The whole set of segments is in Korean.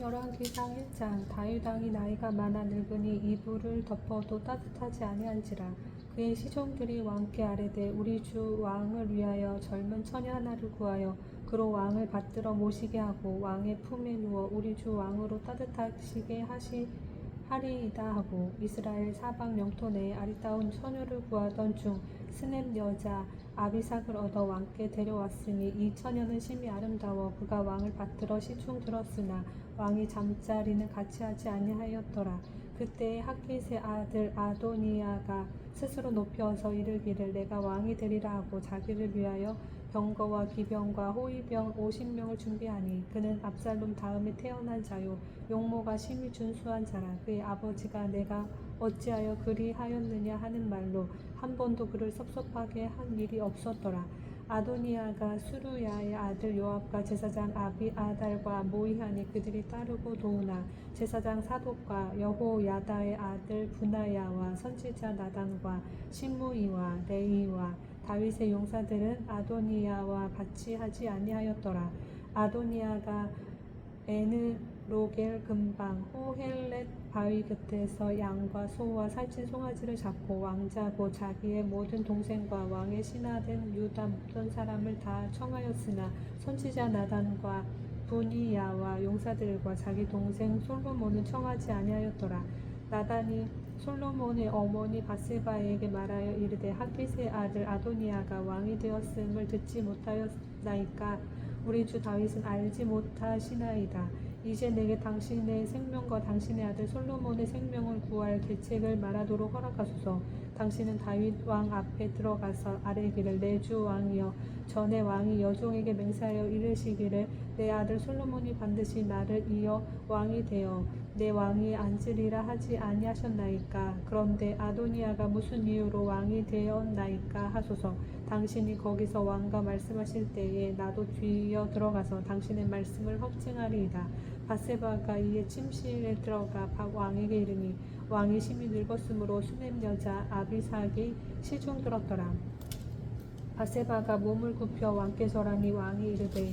열왕기상 1장 다윗 왕이 나이가 많아 늙으니 이불을 덮어도 따뜻하지 아니한지라. 그의 시종들이 왕께 아뢰되 우리 주 왕을 위하여 젊은 처녀 하나를 구하여 그로 왕을 받들어 모시게 하고 왕의 품에 누워 우리 주 왕으로 따뜻하시게 하시 하리이다 하고 이스라엘 사방 영토 내에 아리따운 처녀를 구하던 중 스넴 여자 아비삭을 얻어 왕께 데려왔으니 이 처녀는 심히 아름다워. 그가 왕을 받들어 시중 들었으나 왕이 잠자리는 같이 하지 아니하였더라. 그때 학깃의 아들 아도니아가 스스로 높여서 이르기를 내가 왕이 되리라 하고 자기를 위하여 병거와 기병과 호위병 50명을 준비하니 그는 압살롬 다음에 태어난 자요. 용모가 심히 준수한 자라. 그의 아버지가 내가 어찌하여 그리하였느냐 하는 말로 한 번도 그를 섭섭하게 한 일이 없었더라. 아도니아가 수루야의 아들 요압과 제사장 아비아달과 모이하니 그들이 따르고 도우나 제사장 사독과 여호야다의 아들 분하야와 선지자 나단과 신무이와 레이와 다윗의 용사들은 아도니아와 같이 하지 아니하였더라. 아도니아가 에느 로겔 근방 호헬렛 바위 끝에서 양과 소와 살찐 송아지를 잡고 왕자고 자기의 모든 동생과 왕의 신하된 유다 모든 사람을 다 청하였으나 선지자 나단과 분이야와 용사들과 자기 동생 솔로몬은 청하지 아니하였더라 나단이 솔로몬의 어머니 바세바에게 말하여 이르되 하깃의 아들 아도니아가 왕이 되었음을 듣지 못하였나이까 우리 주 다윗은 알지 못하시나이다. 이제 내게 당신의 생명과 당신의 아들 솔로몬의 생명을 구할 계책을 말하도록 허락하소서. 당신은 다윗 왕 앞에 들어가서 아뢰기를 내 주 왕이여 전에 왕이 여종에게 맹세하여 이르시기를 내 아들 솔로몬이 반드시 나를 이어 왕이 되어 내 왕이 앉으리라 하지 아니하셨나이까? 그런데 아도니아가 무슨 이유로 왕이 되었나이까 하소서. 당신이 거기서 왕과 말씀하실 때에 나도 뒤이어 들어가서 당신의 말씀을 확증하리이다. 바세바가 이에 침실에 들어가 박 왕에게 이르니 왕이 심히 늙었으므로 수냄 여자 아비삭이 시중 들었더라. 바세바가 몸을 굽혀 왕께 절하니 왕이 이르되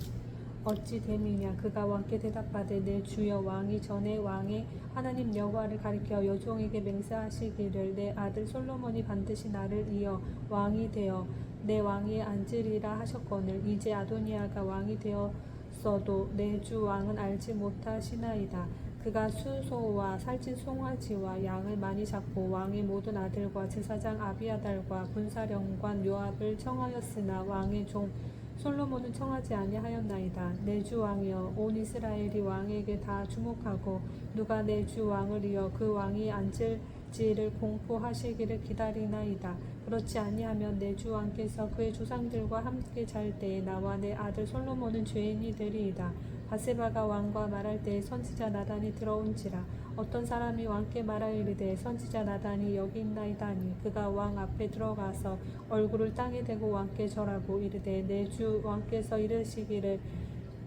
어찌 됨이냐? 그가 왕께 대답하되 내 주여 왕이 전에 왕의 하나님 여호와를 가리켜 여종에게 맹세하시기를 내 아들 솔로몬이 반드시 나를 이어 왕이 되어 내 왕위에 앉으리라 하셨거늘 이제 아도니아가 왕이 되었어도 내 주 왕은 알지 못하시나이다. 그가 수소와 살찐 송아지와 양을 많이 잡고 왕의 모든 아들과 제사장 아비아달과 군사령관 요압을 청하였으나 왕의 종 솔로몬은 청하지 아니하였나이다. 내 주 왕이여 온 이스라엘이 왕에게 다 주목하고 누가 내 주 왕을 이어 그 왕이 앉을지를 공포하시기를 기다리나이다. 그렇지 아니하면 내 주 왕께서 그의 조상들과 함께 잘 때에 나와 내 아들 솔로몬은 죄인이 되리이다. 바세바가 왕과 말할 때에 선지자 나단이 들어온지라. 어떤 사람이 왕께 말하여 이르되 선지자 나단이 여기 있나이다 하니. 그가 왕 앞에 들어가서 얼굴을 땅에 대고 왕께 절하고 이르되 내 주 왕께서 이르시기를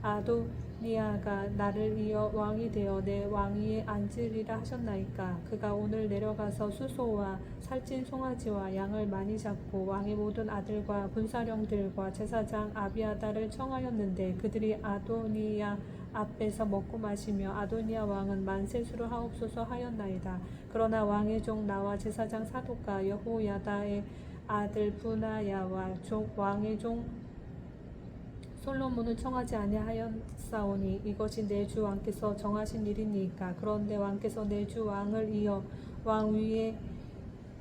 아도 니아가 나를 이어 왕이 되어 내 왕위에 앉으리라 하셨나이까 그가 오늘 내려가서 수소와 살찐 송아지와 양을 많이 잡고 왕의 모든 아들과 군사령들과 제사장 아비아다를 청하였는데 그들이 아도니아 앞에서 먹고 마시며 아도니아 왕은 만세수를 하옵소서 하였나이다. 그러나 왕의 종 나와 제사장 사독과 여호야다의 아들 분하야와 종 왕의 종 솔로몬은 청하지 아니하였사오니 이것이 내 주 왕께서 정하신 일이니까. 그런데 왕께서 내 주 왕을 이어 왕 위에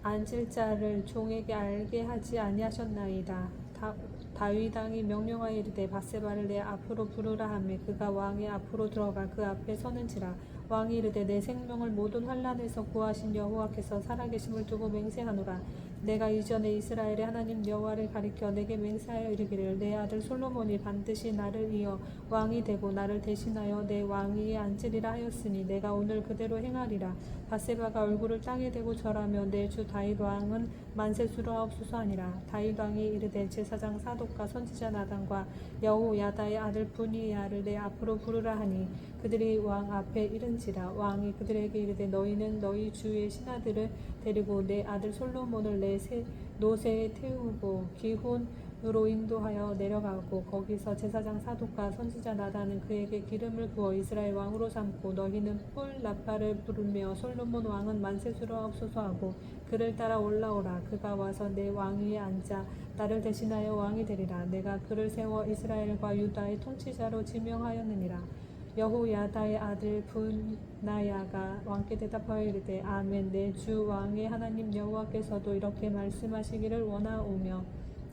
앉을 자를 종에게 알게 하지 아니하셨나이다. 다, 다윗 왕이 명령하여 이르되 바세바를 내 앞으로 부르라 하며 그가 왕의 앞으로 들어가 그 앞에 서는지라. 왕이 이르되 내 생명을 모든 환란에서 구하신 여호와께서 살아계심을 두고 맹세하노라 내가 이전에 이스라엘의 하나님 여호와를 가리켜 내게 맹세하여 이르기를 내 아들 솔로몬이 반드시 나를 이어 왕이 되고 나를 대신하여 내 왕위에 앉으리라 하였으니 내가 오늘 그대로 행하리라. 바세바가 얼굴을 땅에 대고 절하며 내 주 다윗 왕은 만세수로 하옵소서 하니라. 다윗 왕이 이르되 제사장 사독과 선지자 나단과 여호야다의 아들 분이야를 내 앞으로 부르라 하니 그들이 왕 앞에 이른지라. 왕이 그들에게 이르되 너희는 너희 주의 신하들을 데리고 내 아들 솔로몬을 내 새, 노새에 태우고 기훈 으로 인도하여 내려가고 거기서 제사장 사독과 선지자 나단은 그에게 기름을 부어 이스라엘 왕으로 삼고 너희는 뿔 나팔을 부르며 솔로몬 왕은 만세스러옵소서 하고 그를 따라 올라오라. 그가 와서 내 왕위에 앉아 나를 대신하여 왕이 되리라. 내가 그를 세워 이스라엘과 유다의 통치자로 지명하였느니라 여호야다의 아들 분나야가 왕께 대답하여 이르되 아멘. 내 주 왕의 하나님 여호와께서도 이렇게 말씀하시기를 원하오며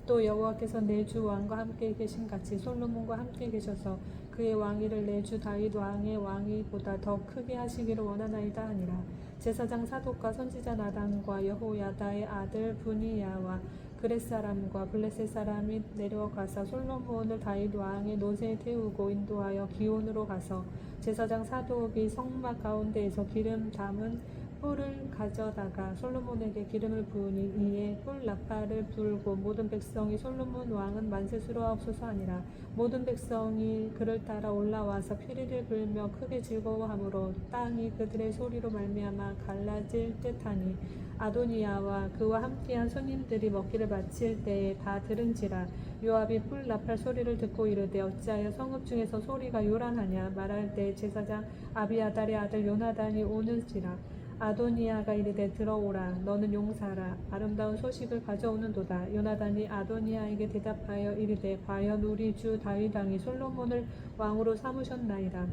또 여호와께서 내 주 왕과 함께 계신 같이 솔로몬과 함께 계셔서 그의 왕위를 내 주 다윗 왕의 왕위보다 더 크게 하시기를 원하나이다 하니라. 제사장 사독과 선지자 나단과 여호야다의 아들 분이야와 그렛 사람과 블레셋 사람이 내려가서 솔로몬을 다윗 왕의 노새에 태우고 인도하여 기온으로 가서 제사장 사독이 성막 가운데에서 기름 담은 뿔을 가져다가 솔로몬에게 기름을 부으니 이에 뿔 나팔을 불고 모든 백성이 솔로몬 왕은 만세스러워옵소서 하니라. 모든 백성이 그를 따라 올라와서 피리를 불며 크게 즐거워하므로 땅이 그들의 소리로 말미암아 갈라질 듯하니 아도니아와 그와 함께한 손님들이 먹기를 마칠 때에 다 들은지라. 요압이 뿔 나팔 소리를 듣고 이르되 어찌하여 성읍 중에서 소리가 요란하냐? 말할 때 제사장 아비아달의 아들 요나단이 오는지라 아도니아가 이르되 들어오라 너는 용사라. 아름다운 소식을 가져오는도다. 요나단이 아도니아에게 대답하여 이르되 과연 우리 주 다윗 왕이 솔로몬을 왕으로 삼으셨나이다.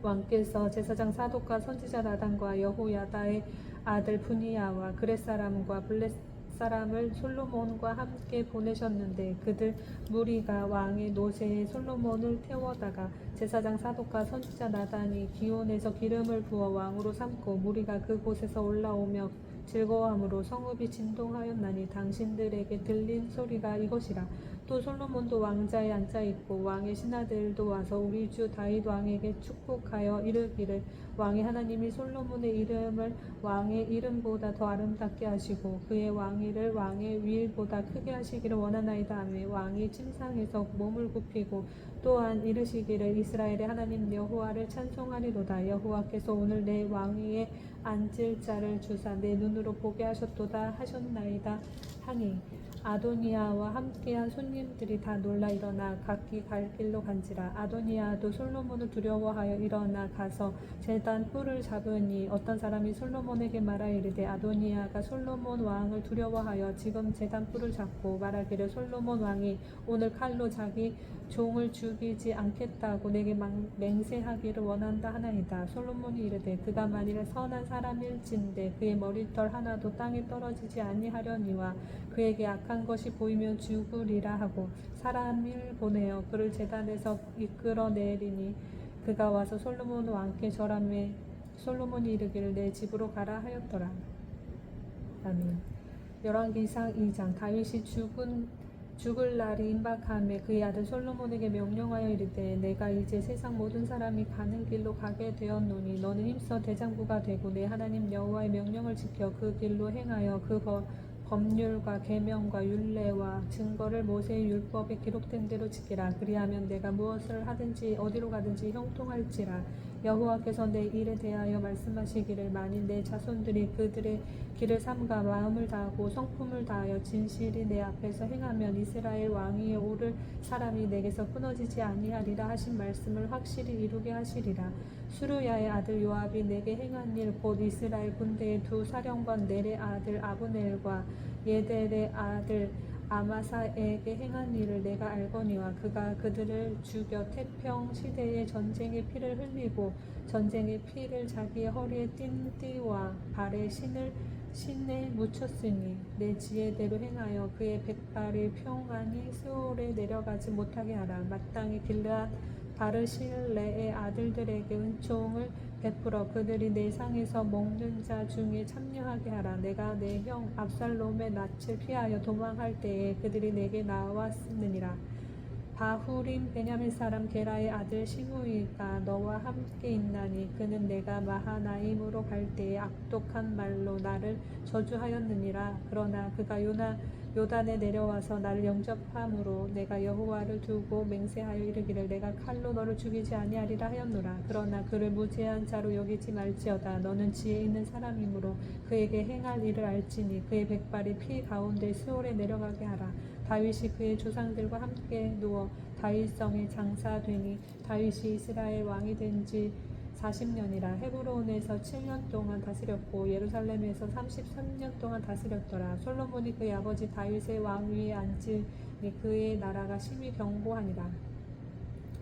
왕께서 제사장 사독과 선지자 나단과 여호야다의 아들 분이야와 그렛 사람과 블렛 사람을 솔로몬과 함께 보내셨는데 그들 무리가 왕의 노새에 솔로몬을 태워다가 제사장 사독과 선지자 나단이 기온에서 기름을 부어 왕으로 삼고 무리가 그곳에서 올라오며 즐거워함으로 성읍이 진동하였나니 당신들에게 들린 소리가 이것이라 또 솔로몬도 왕자에 앉아 있고 왕의 신하들도 와서 우리 주 다윗 왕에게 축복하여 이르기를 왕의 하나님이 솔로몬의 이름을 왕의 이름보다 더 아름답게 하시고 그의 왕위를 왕의 위일보다 크게 하시기를 원하나이다 하며 왕이 침상에서 몸을 굽히고 또한 이르시기를 이스라엘의 하나님 여호와를 찬송하리로다. 여호와께서 오늘 내 왕위에 앉을 자를 주사 내 눈으로 보게 하셨도다 하셨나이다 하니 아도니아와 함께한 손님들이 다 놀라 일어나 각기 갈 길로 간지라. 아도니아도 솔로몬을 두려워하여 일어나 가서 제단 뿔을 잡으니 어떤 사람이 솔로몬에게 말하 이르되 아도니아가 솔로몬 왕을 두려워하여 지금 제단 뿔을 잡고 말하기를 솔로몬 왕이 오늘 칼로 자기 종을 죽이지 않겠다고 내게 망- 맹세하기를 원한다 하나이다 솔로몬이 이르되 그가 만일 선한 사람일진데 그의 머리털 하나도 땅에 떨어지지 아니하려니와 그에게 악한 것이 보이면 죽으리라 하고 사람을 보내어 그를 제단에서 이끌어내리니 그가 와서 솔로몬 왕께 절함에 솔로몬이 이르기를 내 집으로 가라 하였더라. 아멘. 열왕기상 2장 다윗이 죽은 죽을 날이 임박함에 그의 아들 솔로몬에게 명령하여 이르되 내가 이제 세상 모든 사람이 가는 길로 가게 되었노니 너는 힘써 대장부가 되고 내 하나님 여호와의 명령을 지켜 그 길로 행하여 그 법- 법률과 계명과 율례와 증거를 모세의 율법에 기록된 대로 지키라. 그리하면 내가 무엇을 하든지 어디로 가든지 형통할지라. 여호와께서 내 일에 대하여 말씀하시기를 만일 내 자손들이 그들의 길을 삼가 마음을 다하고 성품을 다하여 진실이 내 앞에서 행하면 이스라엘 왕위에 오를 사람이 내게서 끊어지지 아니하리라 하신 말씀을 확실히 이루게 하시리라. 수르야의 아들 요압이 내게 행한 일 곧 이스라엘 군대의 두 사령관 넬의 아들 아브넬과 예델의 아들 아마사에게 행한 일을 내가 알거니와 그가 그들을 죽여 태평 시대의 전쟁의 피를 흘리고 전쟁의 피를 자기의 허리에 띤 띠와 발에 신을 신에 묻혔으니 내 지혜대로 행하여 그의 백발이 평안히 스올에 내려가지 못하게 하라. 마땅히 길르앗 바르실레의 아들들에게 은총을 베풀어 그들이 내 상에서 먹는 자 중에 참여하게 하라. 내가 내 형 압살롬의 낯을 피하여 도망할 때에 그들이 내게 나왔느니라. 바후림 베냐민 사람 게라의 아들 시므이가 너와 함께 있나니 그는 내가 마하나임으로 갈 때에 악독한 말로 나를 저주하였느니라. 그러나 그가 요나 요단에 내려와서 나를 영접함으로 내가 여호와를 두고 맹세하여 이르기를 내가 칼로 너를 죽이지 아니하리라 하였노라. 그러나 그를 무죄한 자로 여기지 말지어다. 너는 지혜 있는 사람이므로 그에게 행할 일을 알지니 그의 백발이 피 가운데 수월에 내려가게 하라. 다윗이 그의 조상들과 함께 누워 다윗성에 장사되니 다윗이 이스라엘 왕이 된지 40년이라 헤브론에서 7년 동안 다스렸고 예루살렘에서 33년 동안 다스렸더라. 솔로몬이 그의 아버지 다윗의 왕위에 앉으니 그의 나라가 심히 견고하니라.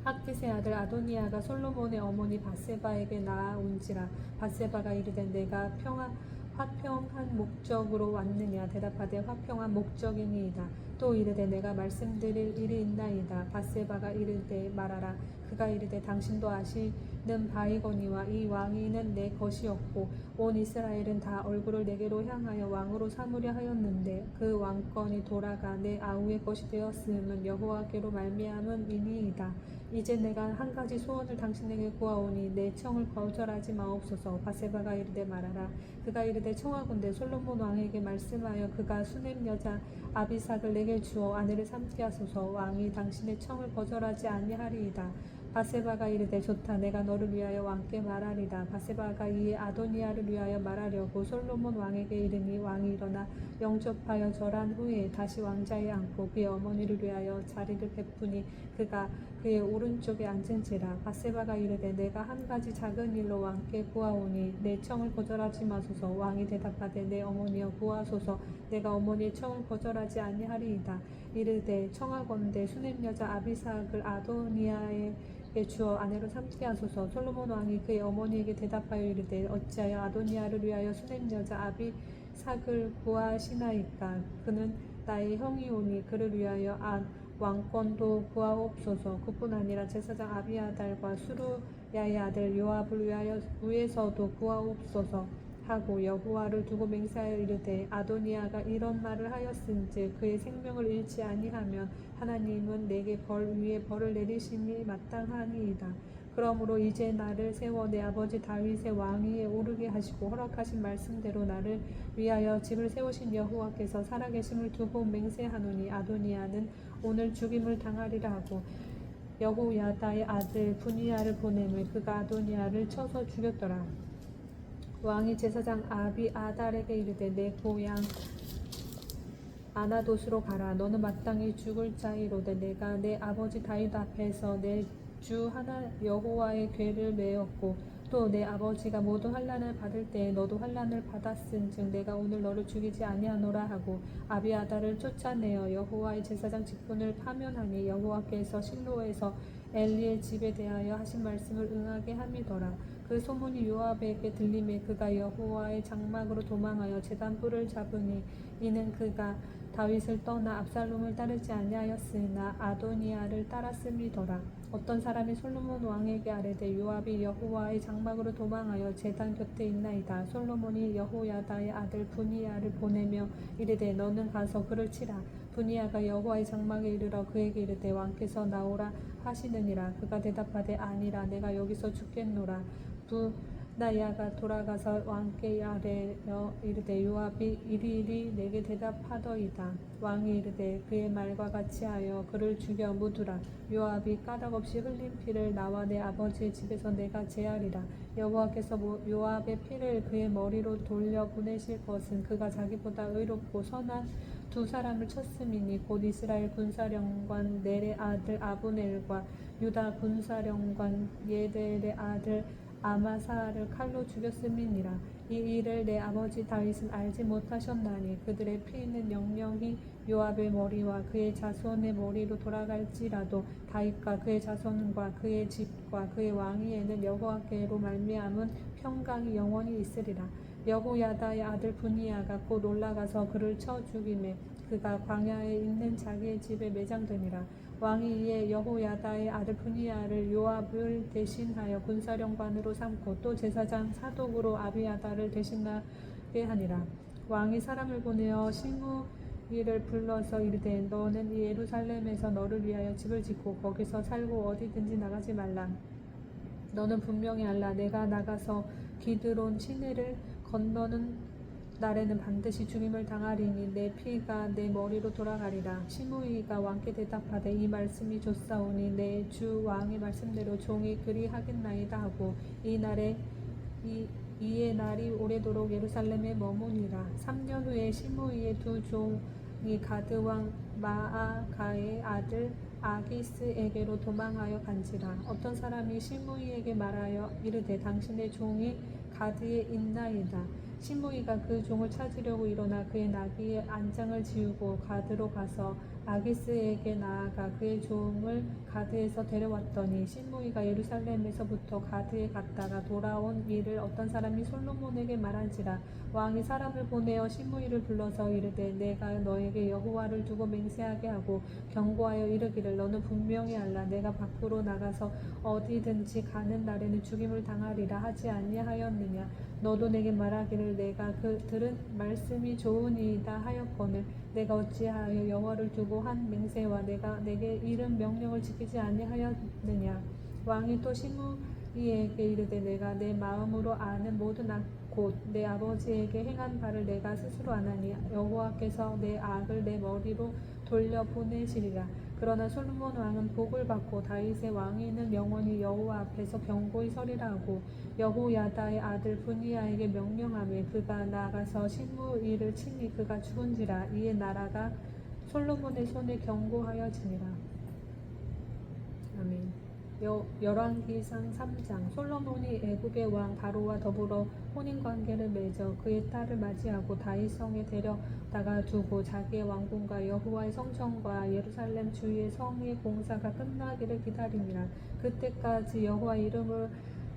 학기스의 아들 아도니아가 솔로몬의 어머니 바세바에게 나아온지라. 바세바가 이르되 내가 평화 화평한 목적으로 왔느냐? 대답하되 화평한 목적이니이다. 또 이르되 내가 말씀드릴 일이 있나이다. 바세바가 이르되 말하라. 그가 이르되 당신도 아시 는 바이거니와 이 왕위는 내 것이었고 온 이스라엘은 다 얼굴을 내게로 향하여 왕으로 삼으려 하였는데 그 왕권이 돌아가 내 아우의 것이 되었음은 여호와께로 말미암음이니이다. 이제 내가 한 가지 소원을 당신에게 구하오니 내 청을 거절하지 마옵소서. 바세바가 이르되 말하라. 그가 이르되 청하건대 솔로몬 왕에게 말씀하여 그가 수냄 여자 아비삭을 내게 주어 아내를 삼게 하소서. 왕이 당신의 청을 거절하지 아니하리이다 바세바가 이르되 좋다 내가 너를 위하여 왕께 말하리다. 바세바가 이에 아도니아를 위하여 말하려고 솔로몬 왕에게 이르니 왕이 일어나 영접하여 절한 후에 다시 왕자에 앉고 그의 어머니를 위하여 자리를 베푸니 그가 그의 오른쪽에 앉은지라 바세바가 이르되 내가 한 가지 작은 일로 왕께 구하오니 내 청을 거절하지 마소서. 왕이 대답하되 내 어머니여 구하소서. 내가 어머니의 청을 거절하지 아니하리이다. 이르되 청하건대 수냄 여자 아비삭을 아도니아에게 주어 아내로 삼게 하소서. 솔로몬 왕이 그의 어머니에게 대답하여 이르되 어찌하여 아도니아를 위하여 수냄 여자 아비삭을 구하시나이까? 그는 나의 형이오니 그를 위하여 안 왕권도 구하옵소서. 그뿐 아니라 제사장 아비아달과 수루야의 아들 요압을 위하여 위에서도 구하옵소서 하고 여호와를 두고 맹세하여 이르되 아도니아가 이런 말을 하였은즉 그의 생명을 잃지 아니하면 하나님은 내게 벌 위에 벌을 내리심이 마땅하니이다. 그러므로 이제 나를 세워 내 아버지 다윗의 왕위에 오르게 하시고 허락하신 말씀대로 나를 위하여 집을 세우신 여호와께서 살아계심을 두고 맹세하노니 아도니아는 오늘 죽임을 당하리라 하고 여호야다의 아들 분이야를 보내매 그가 아도니아를 쳐서 죽였더라. 왕이 제사장 아비 아달에게 이르되 내 고향 아나돗으로 가라. 너는 마땅히 죽을 자이로되 내가 내 아버지 다윗 앞에서 내 주 하나 여호와의 괴를 메었고 또 내 아버지가 모든 환란을 받을 때에 너도 환란을 받았은즉 내가 오늘 너를 죽이지 아니하노라 하고 아비아달을 쫓아내어 여호와의 제사장 직분을 파면하니 여호와께서 실로에서 엘리의 집에 대하여 하신 말씀을 응하게 함이더라. 그 소문이 요압에게 들림에 그가 여호와의 장막으로 도망하여 제단 뿔을 잡으니 이는 그가 다윗을 떠나 압살롬을 따르지 아니하였으나 아도니아를 따랐음이더라. 어떤 사람이 솔로몬 왕에게 아뢰되 요압이 여호와의 장막으로 도망하여 제단 곁에 있나이다. 솔로몬이 여호야다의 아들 분이야를 보내며 이르되 너는 가서 그를 치라. 분이야가 여호와의 장막에 이르러 그에게 이르되 왕께서 나오라 하시느니라. 그가 대답하되 아니라 내가 여기서 죽겠노라. 분 나야가 돌아가서 왕께 아뢰어 이르되 요압이 이리이리 내게 대답하더이다. 왕이 이르되 그의 말과 같이 하여 그를 죽여 묻으라. 요압이 까닭없이 흘린 피를 나와 내 아버지의 집에서 내가 제하리라. 여호와께서 모- 요압의 피를 그의 머리로 돌려 보내실 것은 그가 자기보다 의롭고 선한 두 사람을 쳤음이니 곧 이스라엘 군사령관 넬의 아들 아브넬과 유다 군사령관 예델의 아들 아마사를 칼로 죽였음이니라. 이 일을 내 아버지 다윗은 알지 못하셨나니 그들의 피는 영영히 요압의 머리와 그의 자손의 머리로 돌아갈지라도 다윗과 그의 자손과 그의 집과 그의 왕위에는 여호와께로 말미암은 평강이 영원히 있으리라. 여호야다의 아들 분이야가 곧 올라가서 그를 쳐 죽임에 그가 광야에 있는 자기의 집에 매장되니라. 왕이 이에 여호야다의 아들 분이야를 요압을 대신하여 군사령관으로 삼고 또 제사장 사독으로 아비야다를 대신하게 하니라. 왕이 사람을 보내어 시므이를 불러서 이르되 너는 이 예루살렘에서 너를 위하여 집을 짓고 거기서 살고 어디든지 나가지 말라. 너는 분명히 알라 내가 나가서 기드론 시내를 건너는 날에는 반드시 죽임을 당하리니 내 피가 내 머리로 돌아가리라. 시므이가 왕께 대답하되 이 말씀이 좋사오니 내 주 왕의 말씀대로 종이 그리하겠나이다 하고 이 날에 이 이의 날이 오래도록 예루살렘에 머무니라. 3년 후에 시므이의 두종 왕이 가드 왕 마아가의 아들 아기스에게로 도망하여 간지라. 어떤 사람이 시므이에게 말하여 이르되 당신의 종이 가드에 있나이다 시므이가 그 종을 찾으려고 일어나 그의 나귀의 안장을 지우고 가드로 가서 아기스에게 나아가 그의 종을 가드에서 데려왔더니 시므이가 예루살렘에서부터 가드에 갔다가 돌아온 일을 어떤 사람이 솔로몬에게 말한지라. 왕이 사람을 보내어 시므이를 불러서 이르되 내가 너에게 여호와를 두고 맹세하게 하고 경고하여 이르기를 너는 분명히 알라. 내가 밖으로 나가서 어디든지 가는 날에는 죽임을 당하리라 하지 아니하였느냐. 너도 내게 말하기를 내가 그 들은 말씀이 좋으니이다 하였거늘 내가 어찌하여 여호와를 두고 한 맹세와 내가 내게 이른 명령을 지키지 아니하였느냐? 왕이 또 시므이에게 이르되 내가 내 마음으로 아는 모든 악곧내 아버지에게 행한 바를 내가 스스로 아나니 여호와께서 내 악을 내 머리로 돌려 보내시리라 그러나 솔로몬 왕은 복을 받고 다윗의 왕위는 영원히 여호와 앞에서 경고히 서리라 하고 여호야다의 아들 분이야에게 명령하며 그가 나가서 시므이를 치니 그가 죽은지라 이에 나라가 솔로몬의 손에 경고하여지니라. 아멘. 여, 열왕기상 3장 솔로몬이 애국의 왕 바로와 더불어 혼인 관계를 맺어 그의 딸을 맞이하고 다윗 성에 데려다가 두고 자기의 왕궁과 여호와의 성전과 예루살렘 주위의 성의 공사가 끝나기를 기다리니라. 그때까지 여호와 이름을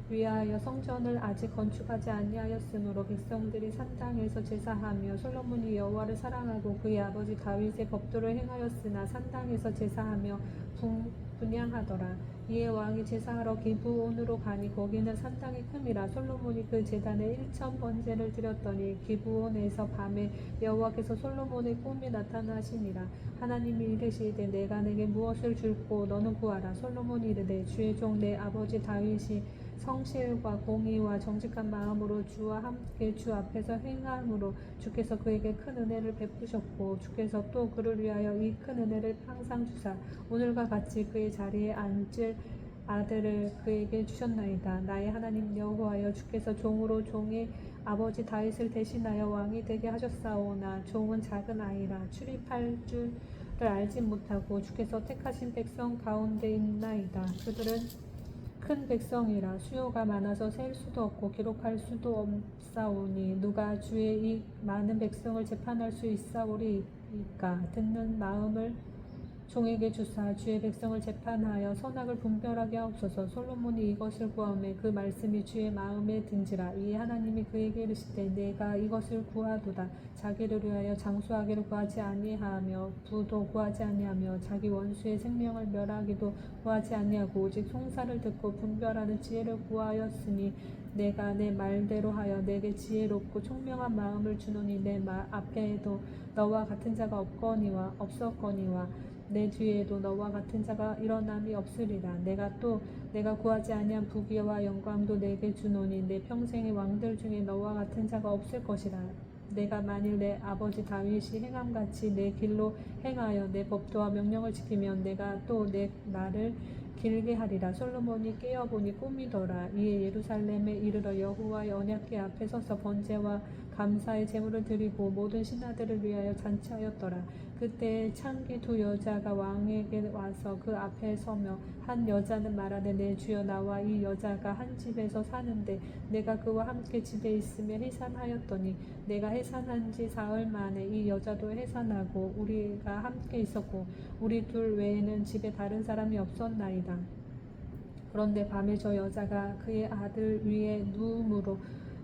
위하여 성전을 아직 건축하지 아니하였으므로 백성들이 산당에서 제사하며 솔로몬이 여호와를 사랑하고 그의 아버지 다윗의 법도를 행하였으나 산당에서 제사하며 분, 분양하더라. 이에 왕이 제사하러 기브온으로 가니 거기는 산당이 큼이라 솔로몬이 그 제단에 일천 번제를 드렸더니 기브온에서 밤에 여호와께서 솔로몬의 꿈이 나타나시니라 하나님이 이르시되 내가 내게 무엇을 줄고 너는 구하라 솔로몬이 이르되 주의 종 내 아버지 다윗이 성실과 공의와 정직한 마음으로 주와 함께 주 앞에서 행함으로 주께서 그에게 큰 은혜를 베푸셨고 주께서 또 그를 위하여 이 큰 은혜를 항상 주사 오늘과 같이 그의 자리에 앉을 아들을 그에게 주셨나이다. 나의 하나님 여호와여 주께서 종으로 종의 아버지 다윗을 대신하여 왕이 되게 하셨사오나 종은 작은 아이라 출입할 줄을 알지 못하고 주께서 택하신 백성 가운데 있나이다. 그들은 큰 백성이라 수요가 많아서 셀 수도 없고 기록할 수도 없사오니 누가 주의 이 많은 백성을 재판할 수 있사오리이까 듣는 마음을 종에게 주사 주의 백성을 재판하여 선악을 분별하게 하옵소서. 솔로몬이 이것을 구하매 그 말씀이 주의 마음에 든지라. 이에 하나님이 그에게 이르시되 내가 이것을 구하도다. 자기를 위하여 장수하기를 구하지 아니하며 부도 구하지 아니하며 자기 원수의 생명을 멸하기도 구하지 아니하고 오직 송사를 듣고 분별하는 지혜를 구하였으니 내가 내 말대로 하여 내게 지혜롭고 총명한 마음을 주노니 내마 앞에도 너와 같은 자가 없거니와 없었거니와 내 뒤에도 너와 같은 자가 일어남이 없으리라. 내가 또 내가 구하지 아니한 부귀와 영광도 내게 주노니 내 평생의 왕들 중에 너와 같은 자가 없을 것이라. 내가 만일 내 아버지 다윗이 행함같이 내 길로 행하여 내 법도와 명령을 지키면 내가 또내 말을 길게 하리라. 솔로몬이 깨어보니 꿈이더라. 이에 예루살렘에 이르러 여호와의 언약궤 앞에 서서 번제와 감사의 제물을 드리고 모든 신하들을 위하여 잔치하였더라. 그때 창기 두 여자가 왕에게 와서 그 앞에 서며 한 여자는 말하되 내 주여 나와 이 여자가 한 집에서 사는데 내가 그와 함께 집에 있으며 해산하였더니 내가 해산한 지 사흘 만에 이 여자도 해산하고 우리가 함께 있었고 우리 둘 외에는 집에 다른 사람이 없었나이다. 그런데 밤에 저 여자가 그의 아들 위에 누움으로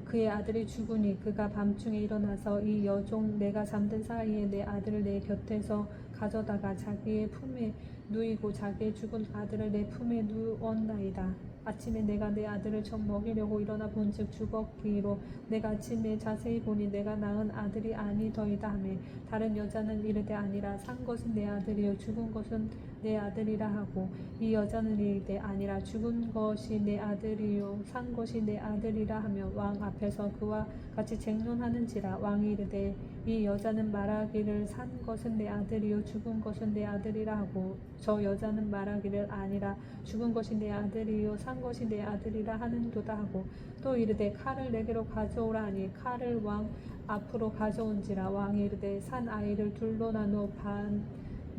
그의 아들이 죽으니 그가 밤중에 일어나서 이 여종 내가 잠든 사이에 내 아들을 내 곁에서 가져다가 자기의 품에 누이고 자기의 죽은 아들을 내 품에 누었나이다. 아침에 내가 내 아들을 좀 먹이려고 일어나 본즉 죽었기로 내가 아침에 자세히 보니 내가 낳은 아들이 아니더이다 하매 다른 여자는 이르되 아니라 산 것은 내 아들이요 죽은 것은 내 아들이라 하고 이 여자는 이르되 아니라 죽은 것이 내 아들이요 산 것이 내 아들이라 하며 왕 앞에서 그와 같이 쟁론하는지라 왕이 이르되 이 여자는 말하기를 산 것은 내 아들이요 죽은 것은 내 아들이라 하고 저 여자는 말하기를 아니라 죽은 것이 내 아들이요 산 것이 내 아들이라 하는도다 하고 또 이르되 칼을 내게로 가져오라 하니 칼을 왕 앞으로 가져온지라 왕이 이르되 산 아이를 둘로 나누어 반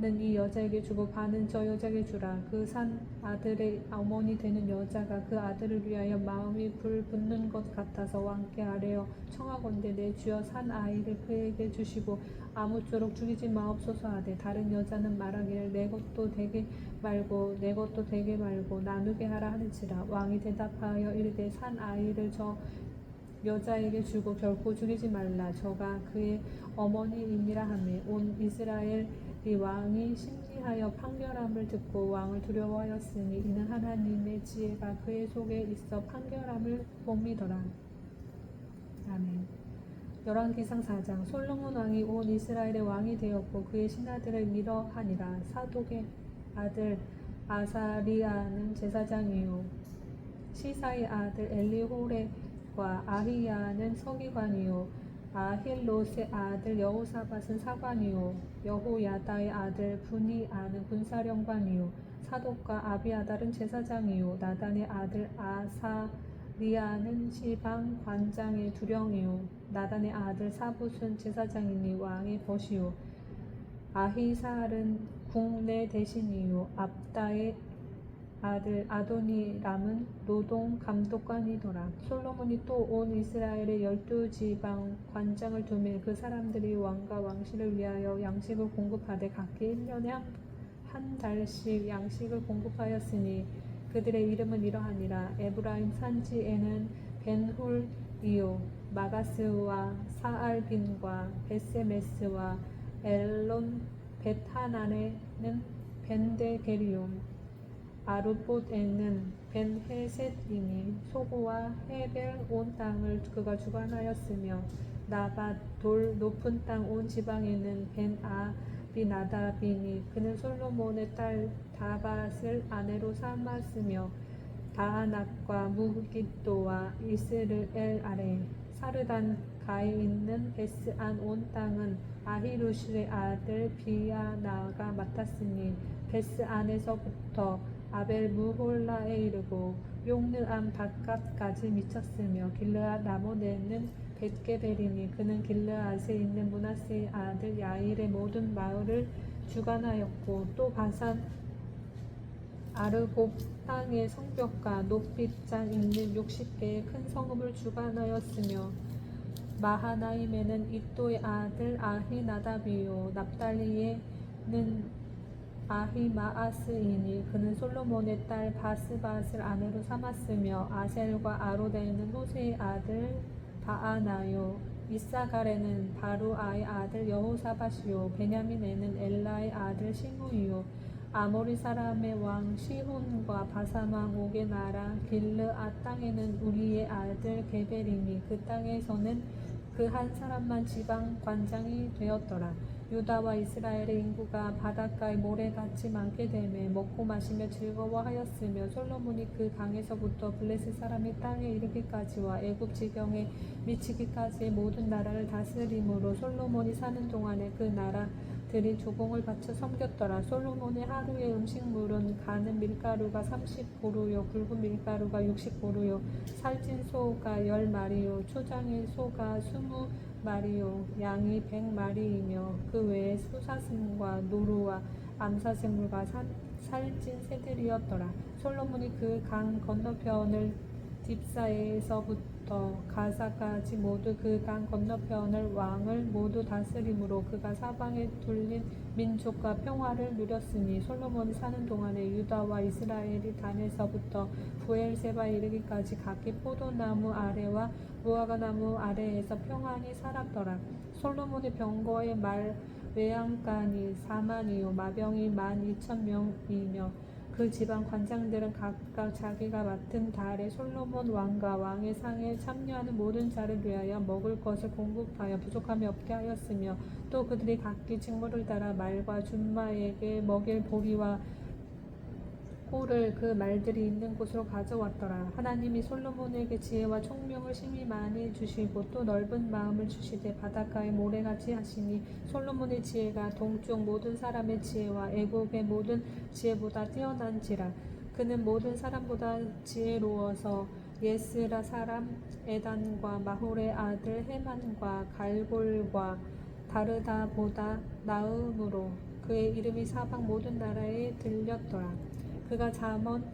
은이 여자에게 주고 반은 저 여자에게 주라. 그 산 아들의 어머니 되는 여자가 그 아들을 위하여 마음이 불붙는 것 같아서 왕께 아뢰어 청하건대 내 주여 산 아이를 그에게 주시고 아무쪼록 죽이지 마옵소서 하되 다른 여자는 말하기를 내 것도 되게 말고 내 것도 되게 말고 나누게 하라 하는지라 왕이 대답하여 이르되 산 아이를 저 여자에게 주고 결코 죽이지 말라. 저가 그의 어머니이니라 하며 온 이스라엘 이 왕이 심리하여 판결함을 듣고 왕을 두려워하였으니 이는 하나님의 지혜가 그의 속에 있어 판결함을 봅니더라. 아멘. 열왕기상 4장 솔로몬 왕이 온 이스라엘의 왕이 되었고 그의 신하들을 밀어하니라. 사독의 아들 아사리아는 제사장이요. 시사의 아들 엘리호레 과 아히야는 서기관이요. 아힐롯의 아들 여호사밧은 사관이요. 여호야다의 아들 분이아는 군사령관이요. 사독과 아비아달은 제사장이요. 나단의 아들 아사리아는 시방 관장의 두령이요. 나단의 아들 사붓은 제사장이니 왕의 벗이요. 아히살은 국내 대신이요. 압다의 아들 아도니람은 노동 감독관이더라. 솔로몬이 또 온 이스라엘의 열두 지방 관장을 두매 그 사람들이 왕과 왕실을 위하여 양식을 공급하되 각기 1년에 한, 한 달씩 양식을 공급하였으니 그들의 이름은 이러하니라 에브라임 산지에는 벤훌이요 마가스와 사알빈과 베세메스와 엘론 벳하난에는 벤데게리움 아르봇에는 벤헤셋이니 소고와 헤벨 온 땅을 그가 주관하였으며 나밧 돌 높은 땅 온 지방에는 벤아 비나답이니 그는 솔로몬의 딸 다밧을 아내로 삼았으며 다하낙과 무기또와 이스르엘 아래 사르단 가에 있는 베스안 온 땅은 아히루시의 아들 비아나가 맡았으니 베스안에서부터 아벨 무홀라에 이르고 용르암 바깥까지 미쳤으며 길르앗 라모네는 벳게벨이니 그는 길르앗에 있는 문하세의 아들 야일의 모든 마을을 주관하였고 또 바산 아르곱 땅의 성벽과 높이장 있는 60개의 큰 성읍을 주관하였으며 마하나임에는 이또의 아들 아히나답이요 납달리에는 아히마아스이니 그는 솔로몬의 딸 바스밧을 아내로 삼았으며 아셀과 아로데는 호세의 아들 바아나요. 이사갈에는 바루아의 아들 여호사밧이요. 베냐민에는 엘라의 아들 시므이요. 아모리 사람의 왕 시혼과 바산 왕 옥의 나라 길르앗 땅에는 우리의 아들 게벨이니 그 땅에서는 그 한 사람만 지방 관장이 되었더라. 유다와 이스라엘의 인구가 바닷가의 모래같이 많게 되매 먹고 마시며 즐거워하였으며 솔로몬이 그 강에서부터 블레셋 사람이 땅에 이르기까지와 애굽 지경에 미치기까지의 모든 나라를 다스림으로 솔로몬이 사는 동안에 그 나라 들이 조공을 바쳐 섬겼더라. 솔로몬의 하루의 음식물은 가는 밀가루가 30보루요 굵은 밀가루가 60보루요 살찐 소가 10마리요 초장의 소가 20 마리요 양이 백 마리이며 그 외에 수사슴과 노루와 암사생물과 산- 살찐 새들이었더라. 솔로몬이 그 강 건너편을 딥사에서부터 가사까지 모두 그강 건너편을 왕을 모두 다스림으로 그가 사방에 둘린 민족과 평화를 누렸으니 솔로몬이 사는 동안에 유다와 이스라엘이 단에서부터 부엘세바에 이르기까지 각기 포도나무 아래와 무화과 나무 아래에서 평안히 살았더라. 솔로몬의 병거의 말 외양간이 4만이요 마병이 만 이천 명이며 그 지방 관장들은 각각 자기가 맡은 달에 솔로몬 왕과 왕의 상에 참여하는 모든 자를 위하여 먹을 것을 공급하여 부족함이 없게 하였으며 또 그들이 각기 직무를 따라 말과 준마에게 먹일 보리와 꼴을 그 말들이 있는 곳으로 가져왔더라. 하나님이 솔로몬에게 지혜와 총명을 심히 많이 주시고 또 넓은 마음을 주시되 바닷가의 모래같이 하시니 솔로몬의 지혜가 동쪽 모든 사람의 지혜와 애국의 모든 지혜보다 뛰어난지라. 그는 모든 사람보다 지혜로워서 예스라 사람 에단과 마홀의 아들 헤만과 갈골과 다르다보다 나음으로 그의 이름이 사방 모든 나라에 들렸더라. 그가 잠언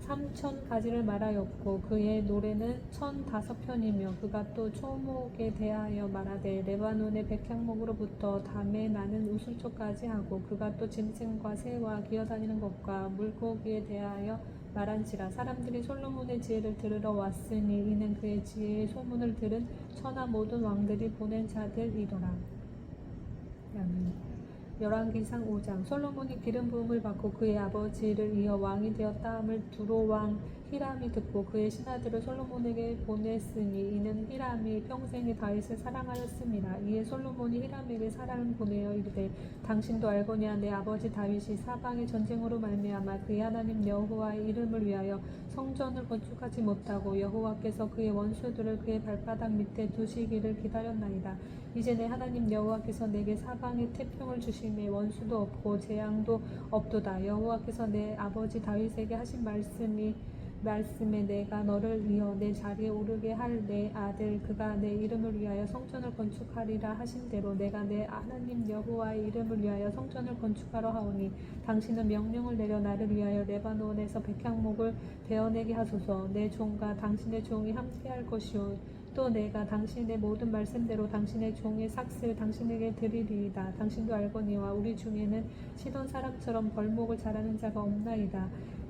삼천 가지를 말하였고 그의 노래는 천 다섯 편이며 그가 또 초목에 대하여 말하되 레바논의 백향목으로부터 담에 나는 우슬초까지 하고 그가 또 짐승과 새와 기어다니는 것과 물고기에 대하여 말한지라 사람들이 솔로몬의 지혜를 들으러 왔으니 이는 그의 지혜의 소문을 들은 천하 모든 왕들이 보낸 자들이더라. 아멘. 열왕기상 5장. 솔로몬이 기름 부음을 받고 그의 아버지를 이어 왕이 되었다함을 두로 왕 히람이 듣고 그의 신하들을 솔로몬에게 보냈으니 이는 히람이 평생에 다윗을 사랑하였습니다. 이에 솔로몬이 히람에게 사랑을 보내어 이르되 당신도 알거니와 내 아버지 다윗이 사방의 전쟁으로 말미암아 그의 하나님 여호와의 이름을 위하여 성전을 건축하지 못하고 여호와께서 그의 원수들을 그의 발바닥 밑에 두시기를 기다렸나이다. 이제 내 하나님 여호와께서 내게 사방에 태평을 주심에 원수도 없고 재앙도 없도다. 여호와께서 내 아버지 다윗에게 하신 말씀이 말씀에 내가 너를 이어 내 자리에 오르게 할 내 아들 그가 내 이름을 위하여 성전을 건축하리라 하신 대로 내가 내 하나님 여호와의 이름을 위하여 성전을 건축하러 하오니 당신은 명령을 내려 나를 위하여 레바논에서 백향목을 베어내게 하소서 내 종과 당신의 종이 함께할 것이요 또 내가 당신의 모든 말씀대로 당신의 종의 삭슬 당신에게 드리리이다. 당신도 알거니와 우리 중에는 시돈 사람처럼 벌목을 잘하는 자가 없나이다.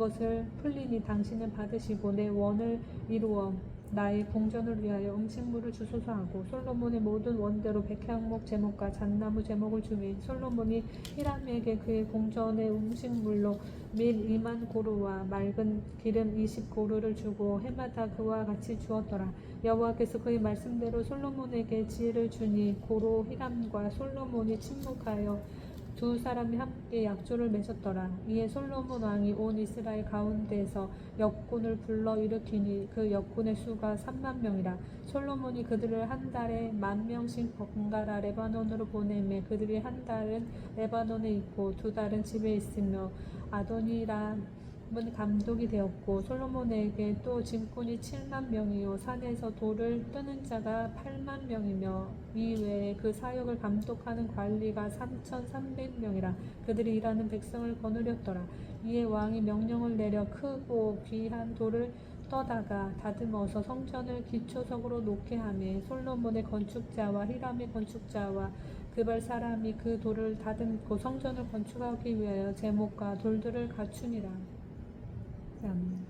을 풀리니 당신은 받으시고 내 원을 이루어 나의 궁전을 위하여 음식물을 주소서 하고 솔로몬의 모든 원대로 백향목 제목과 잣나무 제목을 주민 솔로몬이 히람에게 그의 궁전의 음식물로 밀 2만 고루와 맑은 기름 20 고루를 주고 해마다 그와 같이 주었더라. 여호와께서 그의 말씀대로 솔로몬에게 지혜를 주니 고로 히람과 솔로몬이 침묵하여 두 사람이 함께 약조를 맺었더라. 이에 솔로몬 왕이 온 이스라엘 가운데에서 역군을 불러 일으키니 그 역군의 수가 3만 명이라. 솔로몬이 그들을 한 달에 만 명씩 번갈아 레바논으로 보내매 그들이 한 달은 레바논에 있고 두 달은 집에 있으며 아도니라 은 감독이 되었고 솔로몬에게 또 짐꾼이 7만 명이요 산에서 돌을 뜨는 자가 8만 명이며 이외에 그 사역을 감독하는 관리가 3,300명이라 그들이 일하는 백성을 거느렸더라 이에 왕이 명령을 내려 크고 귀한 돌을 떠다가 다듬어서 성전을 기초석으로 놓게 하며 솔로몬의 건축자와 히람의 건축자와 그발 사람이 그 돌을 다듬고 성전을 건축하기 위하여 제목과 돌들을 갖추니라. 아멘.